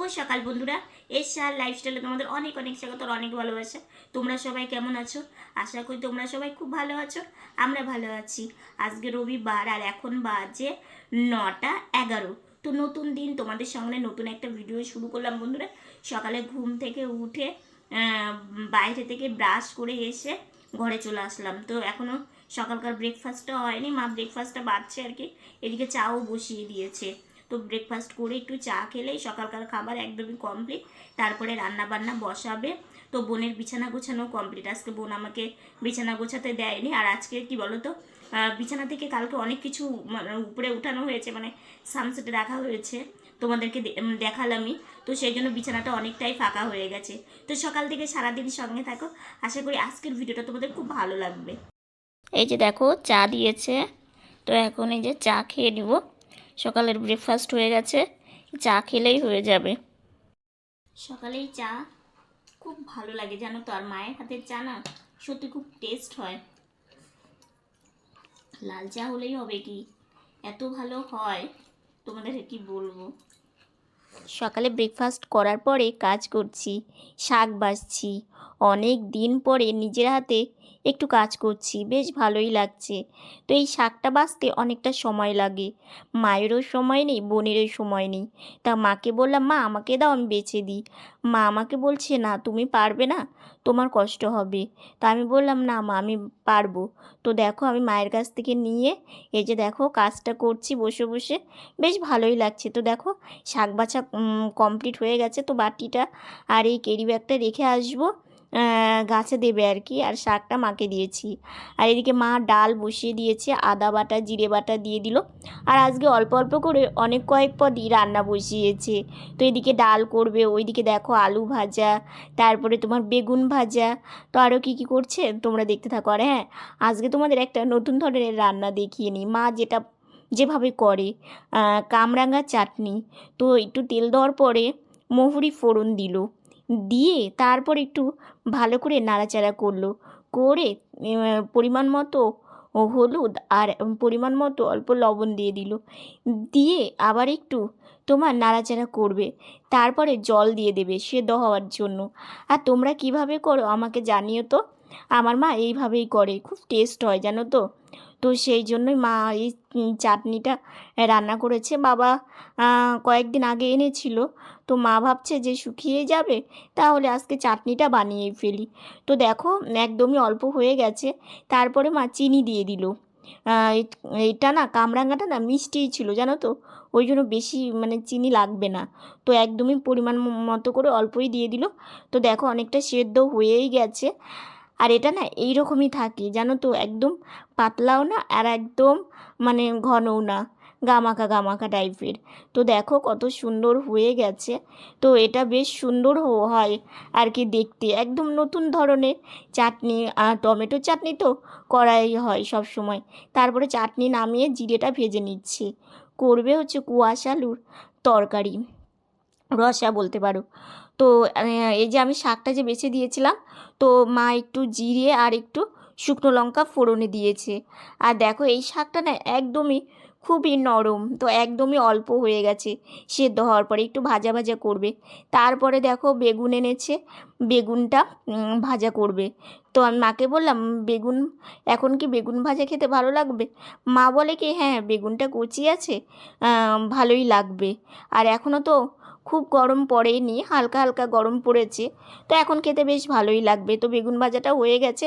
শুভ সকাল বন্ধুরা। এসআর লাইফস্টাইলে তোমাদের অনেক অনেক স্বাগত অনেক ভালোবাসা। তোমরা সবাই কেমন আছো? আশা করি তোমরা সবাই খুব ভালো আছো, আমরা ভালো আছি। আজকে রবিবার, আর এখন বাজে নটা এগারো। তো নতুন দিন, তোমাদের সঙ্গে নতুন একটা ভিডিও শুরু করলাম বন্ধুরা। সকালে ঘুম থেকে উঠে বাইরে থেকে ব্রাশ করে এসে ঘরে চলে আসলাম। তো এখনও সকালকার ব্রেকফাস্টটা হয়নি, মা ব্রেকফাস্টটা বাড়ছে আর কি। এদিকে চাও বসিয়ে দিয়েছে। তো ব্রেকফাস্ট করে একটু চা খেলেই সকালকার খাবার একদমই কমপ্লিট তারপরে রান্না বান্না বসাবে। তো বোনের বিছানা গোছানো কমপ্লিট আজকে বোন আমাকে বিছানা গোছাতে দেয়নি। আর আজকে কি বলো তো বিছানা থেকে কালকে অনেক কিছু মানে উপরে উঠানো হয়েছে মানে সানসেটে রাখা হয়েছে। তোমাদেরকে দেখালামই। তো সেই জন্য বিছানাটা অনেকটাই ফাঁকা হয়ে গেছে। তো সকাল থেকে সারাদিন সঙ্গে থাকো। আশা করি আজকের ভিডিওটা তোমাদের খুব ভালো লাগবে। এই যে দেখো, চা দিয়েছে। তো এখন এই যে চা খেয়ে নিব। সকালের ব্রেকফাস্ট হয়ে গেছে, চা খেলেই হয়ে যাবে। সকালেই চা খুব ভালো লাগে জানো তো, আর মায়ের হাতের চা না সত্যি খুব টেস্ট হয়। লাল চা হলেই হবে কি? এত ভালো হয় তোমাদের কি বলব? সকালে ব্রেকফাস্ট করার পরে কাজ করছি, শাক বাছছি অনেক দিন পরে নিজের হাতে একটু কাজ করছি, বেশ ভালোই লাগছে। তো এই শাকটা বাঁচতে অনেকটা সময় লাগে। মায়েরও সময় নেই, বোনেরও সময় নেই। তা মাকে বললাম, মা, আমাকে দাও, আমি বেছে দিই। মা আমাকে বলছে, না, তুমি পারবে না, তোমার কষ্ট হবে। তা আমি বললাম, না, মা, আমি পারব। তো দেখো, আমি মায়ের কাছ থেকে নিয়ে এই যে দেখো, কাজটা করছি বসে বসে, বেশ ভালোই লাগছে। তো দেখো, শাক বাছা কমপ্লিট হয়ে গেছে। তো বাটিটা আর এই কেরি ব্যাগটা রেখে আসব। গাছে দেবে আর কি। আর শাকটা মাকে দিয়েছি। আর এদিকে মা ডাল বসিয়ে দিয়েছে, আদা বাটা, জিরে বাটা দিয়ে দিল। আর আজকে অল্প অল্প করে অনেক কয়েক পদই রান্না বসিয়েছে। তো এদিকে ডাল করবে, ওইদিকে দেখো আলু ভাজা, তারপরে তোমার বেগুন ভাজা। তো আরও কী কী করছে তোমরা দেখতে থাকো। আর হ্যাঁ আজকে তোমাদের একটা নতুন ধরনের রান্না দেখিয়ে নিই। মা যেটা যেভাবে করে কামরাঙা চাটনি। তো একটু তেল দেওয়ার পরে মহুরি ফোড়ন দিল। দিয়ে তারপর একটু ভালো করে নাড়াচাড়া করল। করে পরিমাণ মতো হলুদ আর পরিমাণ মতো অল্প লবণ দিয়ে দিল। দিয়ে আবার একটু তোমার নাড়াচাড়া করবে। তারপরে জল দিয়ে দেবে সেদ্ধ হওয়ার জন্য। আর তোমরা কীভাবে করো আমাকে জানিও তো। আমার মা এইভাবেই করে, খুব টেস্ট হয়, জানো তো? তো সেই জন্যই মা এই চাটনিটা রান্না করেছে। বাবা কয়েকদিন আগে এনেছিল। তো মা ভাবছে যে শুকিয়ে যাবে, তাহলে আজকে চাটনিটা বানিয়েই ফেলি। তো দেখো, একদমই অল্প হয়ে গেছে। তারপরে মা চিনি দিয়ে দিল। এটা না কামরাঙাটা না মিষ্টিই ছিল, জানো তো? ওই জন্য বেশি মানে চিনি লাগবে না। তো একদমই পরিমাণ মতো করে অল্পই দিয়ে দিল। তো দেখো, অনেকটা সেদ্ধ হয়েই গেছে। আর এটা না এই রকমই থাকে, জানো তো? একদম পাতলাও না আর একদম মানে ঘনও না, গামাখা গামাখা টাইপের। তো দেখো কত সুন্দর হয়ে গেছে। তো এটা বেশ সুন্দর হয় আর কি দেখতে। একদম নতুন ধরনের চাটনি আর টমেটো চাটনি তো করাই হয় সব সময়। তারপরে চাটনি নামিয়ে জিরেটা ভেজে নিচ্ছে। করবে হচ্ছে কুয়াশ আলুর তরকারি। রসা বলতে পারো। তো এই যে আমি শাকটা যে বেছে দিয়েছিলাম, তো মা একটু জিরে আর একটু শুকনো লঙ্কা ফোড়নে দিয়েছে। আর দেখো, এই শাকটা না একদমই খুবই নরম, তো একদমই অল্প হয়ে গেছে, সেদ্ধ হওয়ার পরে একটু ভাজা ভাজা করবে। তারপরে দেখো, বেগুন এনেছে, বেগুনটা ভাজা করবে। তো আমি মাকে বললাম, বেগুন, এখন কি বেগুন ভাজা খেতে ভালো লাগবে? মা বলে কি হ্যাঁ বেগুনটা কচি আছে ভালোই লাগবে। আর এখনও তো খুব গরম পড়েনি, হালকা হালকা গরম পড়েছে। তো এখন খেতে বেশ ভালোই লাগবে। তো বেগুন ভাজাটা হয়ে গেছে,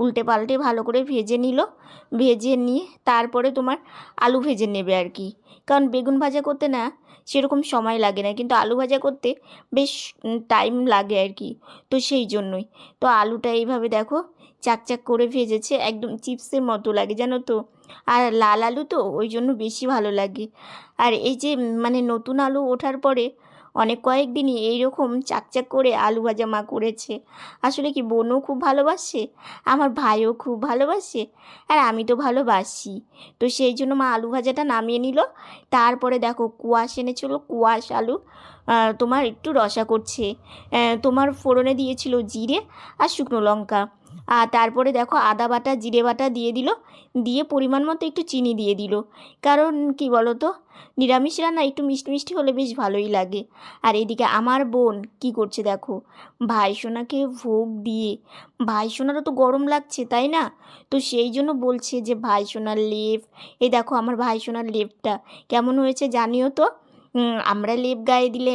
উল্টে পাল্টে ভালো করে ভেজে নিল। ভেজে নিয়ে তারপরে তোমার আলু ভেজে নেবে আর কি। কারণ বেগুন ভাজা করতে না সেরকম সময় লাগে না, কিন্তু আলু ভাজা করতে বেশ টাইম লাগে আর কি। তো সেই জন্যই। তো আলুটা এইভাবে দেখো চাকচাক করে ভেজেছে, একদম চিপসের মতো লাগে, জানো তো? আর লাল আলু তো ওই জন্য বেশি ভালো লাগে। আর এই যে মানে নতুন আলু ওঠার পরে অনেক কয়েকদিনই এইরকম চাকচাক করে আলু ভাজা মা করেছে। আসলে কি বোনও খুব ভালোবাসে? আমার ভাইও খুব ভালোবাসে। আর আমি তো ভালোবাসি। তো সেই জন্য মা আলু ভাজাটা নামিয়ে নিল। তারপরে দেখো কুয়াশ এনেছিল, কুয়াশ আলু। তোমার একটু রসা করছে। তোমার ফোড়নে দিয়েছিল জিরে আর শুকনো লঙ্কা। আর তারপরে দেখো আদা বাটা, জিরে বাটা দিয়ে দিল। দিয়ে পরিমাণ মতো একটু চিনি দিয়ে দিল। কারণ কি বলো তো নিরামিষ রান্না একটু মিষ্টি মিষ্টি হলে বেশ ভালোই লাগে। আর এদিকে আমার বোন কি করছে দেখো? ভাইসোনাকে ভোগ দিয়ে ভাইসোনারও তো গরম লাগছে, তাই না? তো সেই জন্য বলছে যে ভাইসোনার লেপ। এই দেখো আমার ভাইসোনার লেপটা কেমন হয়েছে জানিও তো? আমরা লেপ গায়ে দিলে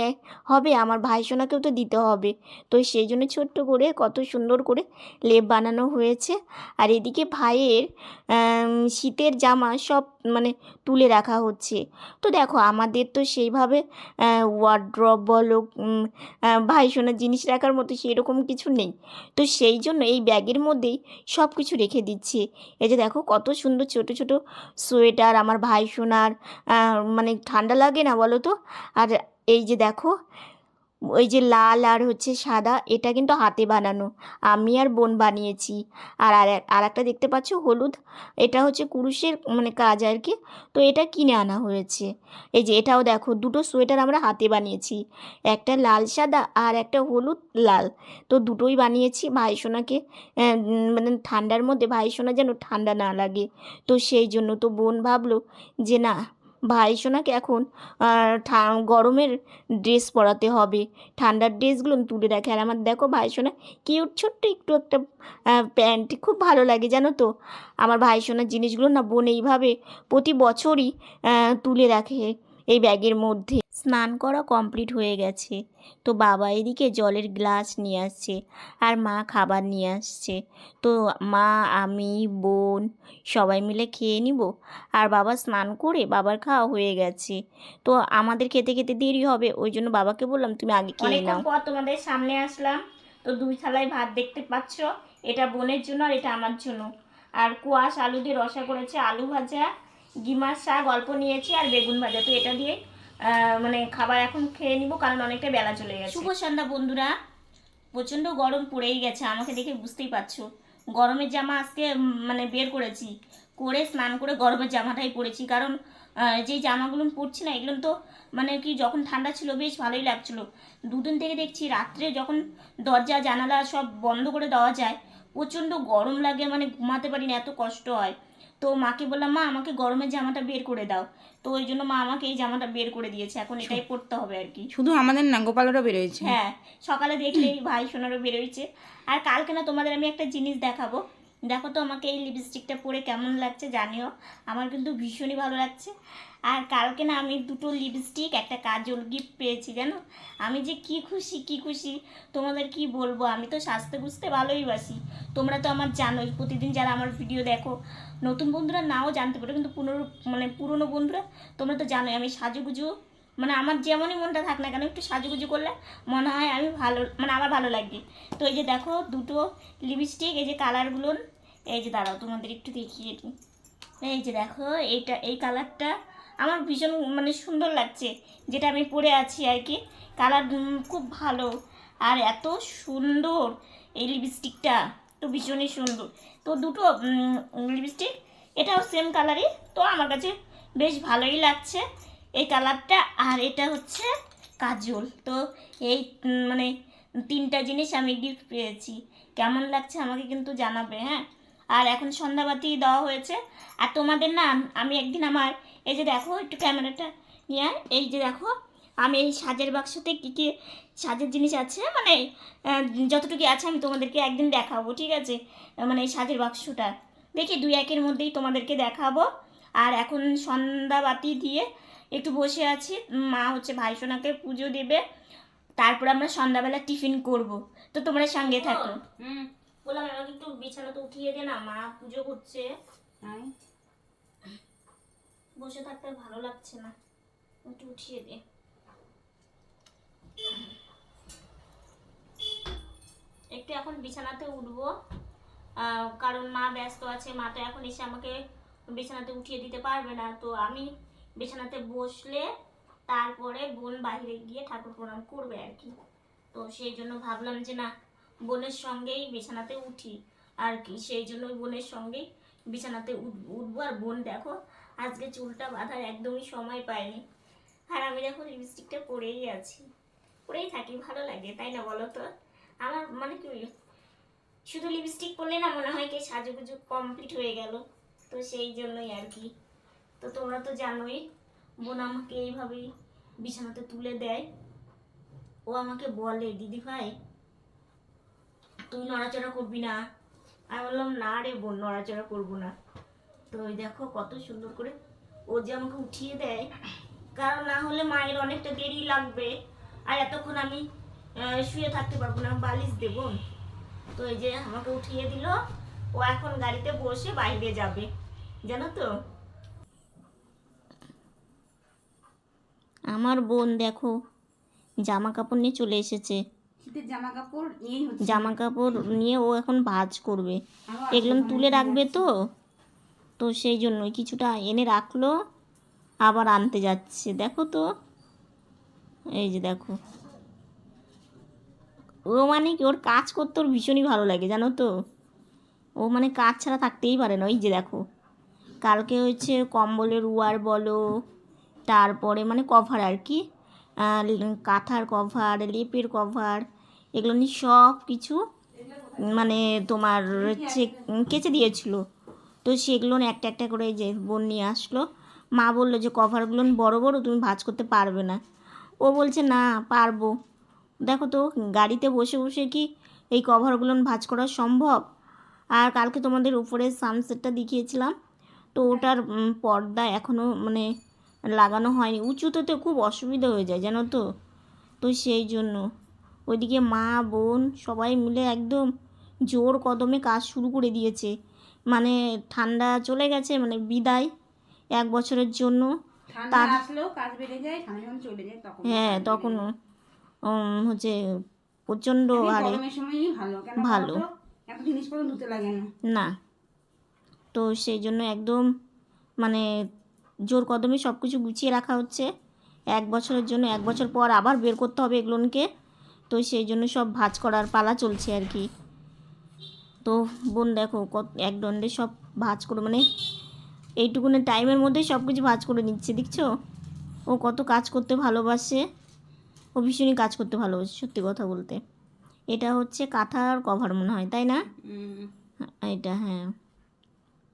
হবে, আমার ভাই সোনাকেও তো দিতে হবে। তো সেই জন্য ছোট্ট করে, কত সুন্দর করে লেপ বানানো হয়েছে। আর এদিকে ভাইয়ের শীতের জামা সব মানে তুলে রাখা হচ্ছে। তো দেখো আমাদের তো সেইভাবে ওয়ার্ড্রপ বলো উম, আহ, ভাইসোনার জিনিস রাখার মতো সেরকম কিছু নেই। তো সেই জন্য এই ব্যাগের মধ্যেই সব কিছু রেখে দিচ্ছে। এই যে দেখো কত সুন্দর ছোট ছোট সোয়েটার আমার ভাইসোনার আহ, মানে ঠান্ডা লাগে না বলো তো? আর এই যে দেখো ওই যে লাল আর হচ্ছে সাদা এটা কিন্তু হাতে বানানো। আমি আর বোন বানিয়েছি। আর আর এক- আর একটা দেখতে পাচ্ছ? হলুদ। এটা হচ্ছে কুরুশের মানে কাজ আর কি। তো এটা কিনে আনা হয়েছে। এই যে এটাও দেখো দুটো সোয়েটার আমরা হাতে বানিয়েছি। একটা লাল সাদা আর একটা হলুদ লাল। তো দুটোই বানিয়েছি। ভাইসোনাকে আহ, উম, মানে ঠান্ডার মধ্যে ভাইসোনা যেন ঠান্ডা না লাগে। তো সেই জন্য তো বোন ভাবলো যে না ভাইসোনাকে এখন ঠা- গরমের ড্রেস পরাতে হবে। ঠান্ডার ড্রেসগুলো তুলে রাখে। আর আমার দেখো ভাইসোনা কিউট ছোট্ট একটু একটা প্যান্ট খুব ভালো লাগে, জানো তো? আমার ভাইসোনার জিনিসগুলো না বোন এইভাবে প্রতি বছরই তুলে রাখে এই ব্যাগের মধ্যে। স্নান করা কমপ্লিট হয়ে গেছে। তো বাবা এদিকে জলের গ্লাস নিয়ে আসছে আর মা খাবার নিয়ে আসছে। তো মা, আমি, বোন সবাই মিলে খেয়ে নিব। আর বাবা স্নান করে বাবার খাওয়া হয়ে গেছে। তো আমাদের খেতে খেতে দেরি হবে, ওই জন্য বাবাকে বললাম তুমি আগে খেয়ে নাও। পর তোমাদের সামনে আসলাম। তো দুই থালায় ভাত দেখতে পাচ্ছ, এটা বোনের জন্য আর এটা আমার জন্য। আর কুয়াশ আলু দিয়ে রসা করেছে, আলু ভাজা গিমার শাক অল্প নিয়েছি আর বেগুন ভাজা। তো এটা দিয়ে মানে খাবার এখন খেয়ে নিব, কারণ অনেকটা বেলা চলে গেছে। শুভ সন্ধ্যা বন্ধুরা। প্রচণ্ড গরম পড়েই গেছে, আমাকে দেখে বুঝতেই পারছ। গরমের জামা আজকে মানে বের করেছি। করে স্নান করে গরমের জামাটাই পরেছি, কারণ যে জামাগুলো পরছি না, এগুলো তো মানে কি, যখন ঠান্ডা ছিল, বেশ ভালোই লাগছিল। দুদিন থেকে দেখছি রাত্রে যখন দরজা, জানালা সব বন্ধ করে দেওয়া যায়, প্রচণ্ড গরম লাগে মানে ঘুমাতে পারি না, এত কষ্ট হয়। তো মাকে বললাম মা আমাকে গরমের জামাটা বের করে দাও। তো ওই জন্য মা আমাকে এই জামাটা বের করে দিয়েছে। এখন এটাই পড়তে হবে আর কি। শুধু আমাদের না গোপালেরও বেরোয়েছে। হ্যাঁ সকালে দেখলেই ভাই সোনারও বেরোয়েছে। আর কালকে না তোমাদের আমি একটা জিনিস দেখাবো। দেখো তো আমাকে এই লিপস্টিকটা পরে কেমন লাগছে জানিও। আমার কিন্তু ভীষণই ভালো লাগছে। আর কালকে না আমি দুটো লিপস্টিক একটা কাজল গিফট পেয়েছি, জানো? আমি যে কি খুশি কি খুশি, তোমাদের কি বলব? আমি তো সাজতে বুঝতে ভালোই বাসি। তোমরা তো আমার জানোই, প্রতিদিন যারা আমার ভিডিও দেখো, নতুন বন্ধুরা নাও জানতে পারো, কিন্তু পুরনো মানে পুরনো বন্ধুরা, তোমরা তো জানোই, আমি সাজুগুজু মানে আমার যেমনই মনটা থাক না কেন, একটু সাজুগুজু করলে মনে হয় আমি ভালো মানে আমার ভালো লাগবে। তো এই যে দেখো, দুটো লিপস্টিক এই যে কালারগুলো এই যে দাঁড়াও, তোমাদের একটু দেখিয়ে দিই। এই যে দেখো, এইটা, এই কালারটা আমার ভীষণ মানে সুন্দর লাগছে, যেটা আমি পরে আছি আর কি। কালার খুব ভালো আর এত সুন্দর এই লিপস্টিকটা, তো ভীষণই সুন্দর। তো দুটো লিপস্টিক, এটাও সেম কালারই তো আমার কাছে বেশ ভালোই লাগছে এই কালারটা। আর এটা হচ্ছে কাজল, তো এই মানে তিনটা জিনিস আমি গিফট পেয়েছি। কেমন লাগছে আমাকে কিন্তু জানাবে হ্যাঁ? আর এখন সন্ধ্যাবাতি দেওয়া হয়েছে। আর তোমাদের না আমি একদিন আমার এই যে দেখো একটু ক্যামেরাটা নিয়ে। এই যে দেখো আমি এই সাজের বাক্সতে কী কী সাজের জিনিস আছে মানে যতটুকু আছে আমি তোমাদেরকে একদিন দেখাবো ঠিক আছে? মানে এই সাজের বাক্সটা। দেখি দুই একের মধ্যেই তোমাদেরকে দেখাবো। আর এখন সন্ধ্যাবাতি দিয়ে একটু বসে আছি। মা হচ্ছে ভাইসোনাকে পুজো দেবে। তারপর আমরা সন্ধ্যাবেলা টিফিন করব। তো তোমরা সঙ্গে থাকো। বললাম আমাকে একটু বিছানাতে উঠিয়ে দে না মা পুজো করছে। বসে থাকতে ভালো লাগছে না। একটু উঠিয়ে দে। একটু এখন বিছানাতে উঠবো। আহ, কারণ মা ব্যস্ত আছে মা তো এখন এসে আমাকে বিছানাতে উঠিয়ে দিতে পারবে না। তো আমি বিছানাতে বসলে তারপরে বোন বাইরে গিয়ে ঠাকুর প্রণাম করবে আর কি। তো সেই জন্য ভাবলাম যে না বোনের সঙ্গেই বিছানাতে উঠি আর কি, সেই জন্য বোনের সঙ্গেই বিছানাতে উঠ- উঠবো আর বোন দেখো আজকে চুলটা বাঁধার একদমই সময় পাইনি আর আমি দেখো লিপস্টিকটা পরেই আছি, পরেই থাকি, ভালো লাগে, তাই না বলো তো? আমার মানে কি, শুধু লিপস্টিক পরলে না মনে হয় কি সাজুগুজু কমপ্লিট হয়ে গেল, তো সেই জন্যই আর কি। তো তোমরা তো জানোই, বোন আমাকে এইভাবেই বিছানাতে তুলে দেয়। ও আমাকে বলে দিদি ভাই তুই নড়াচড়া করবি না? আমি বললাম, না রে বোন, নড়াচড়া করব না। তো ওই দেখো কত সুন্দর করে ও যে আমাকে উঠিয়ে দেয়, কারণ না হলে মায়ের অনেকটা দেরি লাগবে। আর এতক্ষণ আমি শুয়ে থাকতে পারব না বালিশ দেবো। তো এই যে আমাকে উঠিয়ে দিল, ও এখন গাড়িতে বসে বাইরে যাবে, জানো তো? আমার বোন দেখো, জামা কাপড় নিয়ে চলে এসেছে। শীতের জামা কাপড় নিয়েই হচ্ছে। জামা কাপড় নিয়ে ও এখন ভাজ করবে। এগুলো তুলে রাখবে তো। তো সেই জন্যই কিছুটা এনে রাখল আবার আনতে যাচ্ছে। দেখো তো। এই যে দেখো। ও মানে কি ওর কাজ করতে ওর ভীষণই ভালো লাগে জানো তো। ও মানে কাজ ছাড়া থাকতেই পারে না। ওই যে দেখো। কালকে হচ্ছে কম্বলের উয়ার বলো তারপরে মানে কভার আর কি কাঁথার কভার লেপের কভার এগুলো নিয়ে সব কিছু মানে তোমার হচ্ছে কেচে দিয়েছিল। তো সেগুলো একটা একটা করে যে বোন নিয়ে আসলো। মা বলল যে কভারগুলো বড় বড় তুমি ভাঁজ করতে পারবে না। ও বলছে, না, পারব। দেখো তো, গাড়িতে বসে বসে কি এই কভারগুলো ভাঁজ করা সম্ভব? আর কালকে তোমাদের উপরে সানসেটটা দেখিয়েছিলাম। তো ওটার পর্দা এখনও মানে লাগানো হয়নি। উঁচুতে তো খুব অসুবিধা হয়ে যায়, জানো তো? তো সেই জন্য। ওইদিকে মা বোন সবাই মিলে একদম জোর কদমে কাজ শুরু করে দিয়েছে। মানে ঠান্ডা চলে গেছে মানে বিদায় এক বছরের জন্য। তার- হ্যাঁ তখন হচ্ছে প্রচণ্ড সময়ই ভালো না। তো সেই জন্য একদম মানে জোর কদমে সব কিছু গুছিয়ে রাখা হচ্ছে। এক বছরের জন্য এক বছর পর আবার বের করতে হবে এগুলোকে। তো সেই জন্য সব ভাঁজ করার পালা চলছে আর কি। তো বোন দেখো কত এক দণ্ডে সব ভাঁজ করে মানে এইটুকুনের টাইমের মধ্যেই সব কিছু ভাঁজ করে নিচ্ছে দেখছ? ও কত কাজ করতে ভালোবাসে ও ভীষণই কাজ করতে ভালোবাসে সত্যি কথা বলতে। এটা হচ্ছে কাঁথার কভার মনে হয় তাই না? এটা হ্যাঁ।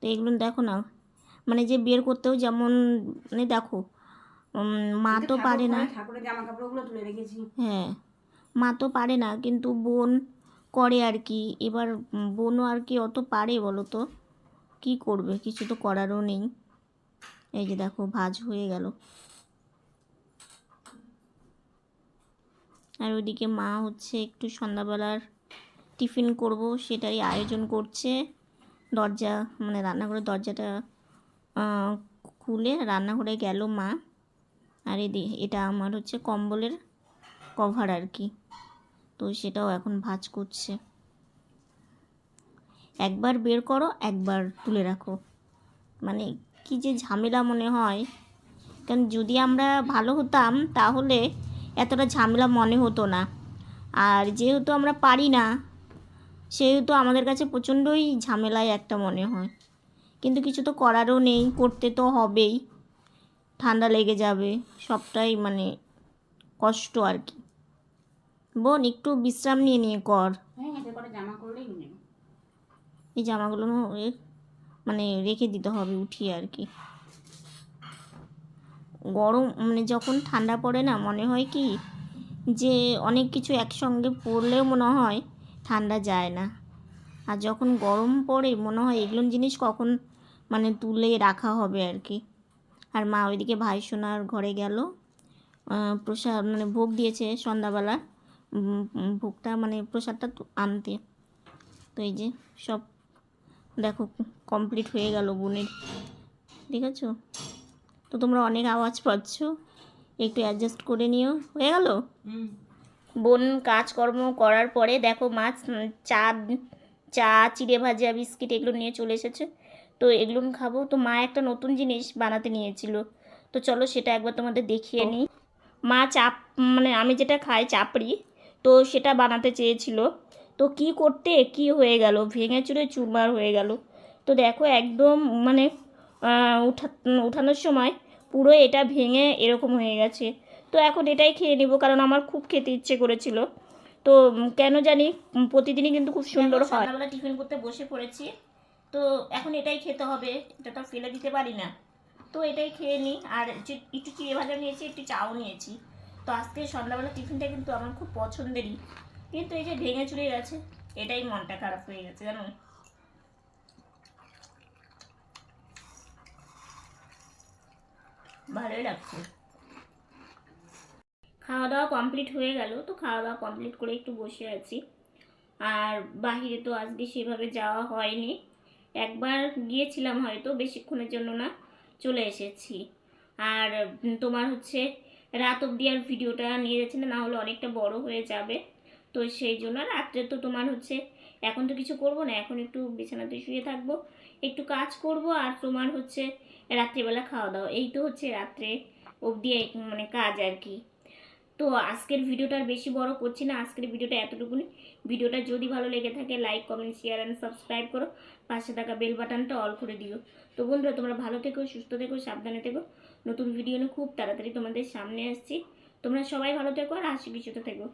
তো এগুলো দেখো না মানে যে বের করতেও যেমন মানে দেখো মা তো পারে না। হ্যাঁ। মা তো পারে না, কিন্তু বোন করে আর কি। এবার বোনও আর কি অত পারে বলো তো? কী করবে? কিছু তো করারও নেই। এই যে দেখো, ভাজ হয়ে গেল। আর ওইদিকে মা হচ্ছে একটু সন্ধ্যাবেলার টিফিন করব, সেটাই আয়োজন করছে। দরজা মানে রান্নাঘরের দরজাটা খুলে রান্নাঘরে গেল মা। আর এদি, এটা আমার হচ্ছে কম্বলের কভার আর কি। তো সেটাও এখন ভাঁজ করছে। একবার বের করো, একবার তুলে রাখো। মানে কি যে ঝামেলা মনে হয়। কারণ যদি আমরা ভালো হতাম, তাহলে এতটা ঝামেলা মনে হতো না। আর যেহেতু আমরা পারি না, সেহেতু আমাদের কাছে প্রচণ্ডই ঝামেলায় একটা মনে হয়। কিন্তু কিছু তো করারও নেই, করতে তো হবেই। ঠান্ডা লেগে যাবে, সবটাই মানে কষ্ট আর কি। বোন একটু বিশ্রাম নিয়ে নিয়ে কর। হ্যাঁ। এই জামাগুলো মানে রেখে দিতে হবে উঠিয়ে আর কি। গরম মানে যখন ঠান্ডা পড়ে না মনে হয় কি যে অনেক কিছু একসঙ্গে পড়লেও মনে হয় ঠান্ডা যায় না। আর যখন গরম পড়ে মনে হয় এগুলো জিনিস কখন মানে তুলে রাখা হবে আর কি। আর মা ওইদিকে ভাই সোনার ঘরে গেল। প্রসাদ মানে ভোগ দিয়েছে সন্ধ্যাবেলা। ভোগটা মানে প্রসাদটা আনতে। তো এই যে সব দেখো কমপ্লিট হয়ে গেল বোনের। ঠিক আছে তো তোমরা অনেক আওয়াজ পাচ্ছ। একটু অ্যাডজাস্ট করে নিও। হয়ে গেল? বোন কাজকর্ম করার পরে দেখো মাছ চা চা চিড়ে ভাজা বিস্কিট এগুলো নিয়ে চলে এসেছে। তো এগুলো খাব। তো মা একটা নতুন জিনিস বানাতে নিয়েছিল। তো চলো সেটা একবার তোমাদের দেখিয়ে নিই। মা চাপ মানে আমি যেটা খাই চাপড়ি তো সেটা বানাতে চেয়েছিল। তো কি করতে? কি হয়ে গেল? ভেঙে চুরে চুরমার হয়ে গেল। তো দেখো একদম মানে উঠা উঠানোর সময় পুরো এটা ভেঙে এরকম হয়ে গেছে। তো এখন এটাই খেয়ে নিব কারণ আমার খুব খেতে ইচ্ছে করেছিল। তো কেন জানি প্রতিদিনই কিন্তু খুব সুন্দর হয়। সকালবেলা টিফিন করতে বসে পড়েছি। তো এখন এটাই খেতে হবে। এটা তো ফেলে দিতে পারি না। তো এটাই খেয়ে নিই আর একটু চিড়ে ভাজা নিয়েছি একটু চাও নিয়েছি। তো আজকে সন্ধ্যাবেলা টিফিনটা কিন্তু আমার খুব পছন্দেরই। কিন্তু এই যে ভেঙে চুরে গেছে, এটাই মনটা খারাপ হয়ে গেছে, জানো? ভালোই লাগছে। খাওয়া দাওয়া কমপ্লিট হয়ে গেল, তো খাওয়া দাওয়া কমপ্লিট করে একটু বসে আছি। আর বাহিরে তো আজকে সেভাবে যাওয়া হয়নি। একবার গিয়েছিলাম হয়তো, বেশিক্ষণের জন্য না, চলে এসেছি। আর তোমার হচ্ছে রাত অবধি আর ভিডিওটা নিয়ে যাচ্ছে না হলে অনেকটা বড় হয়ে যাবে। তো সেই জন্য রাত্রে তো তোমার হচ্ছে এখন তো কিছু করব না, এখন একটু বিছানাতে শুয়ে থাকব, একটু কাজ করব আর তোমার হচ্ছে রাত্রিবেলা খাওয়া দাওয়া। এই তো হচ্ছে রাত্রে অবধি মানে কাজ আর কি। তো আজকের ভিডিওটা আর বেশি বড় করছি না, আজকের ভিডিওটা এতটুকুনি। ভিডিওটা যদি ভালো লেগে থাকে like comment share and subscribe করো। পাশে থাকা বেল বাটনটা অল করে দিও। তো বন্ধুরা, তোমরা ভালো থেকো, সুস্থ থেকো, সাবধানে থেকো। নতুন ভিডিও নিয়ে খুব তাড়াতাড়ি তোমাদের সামনে আসছি। তোমরা সবাই ভালো থেকো আর হাসি কিছুতে থেকো।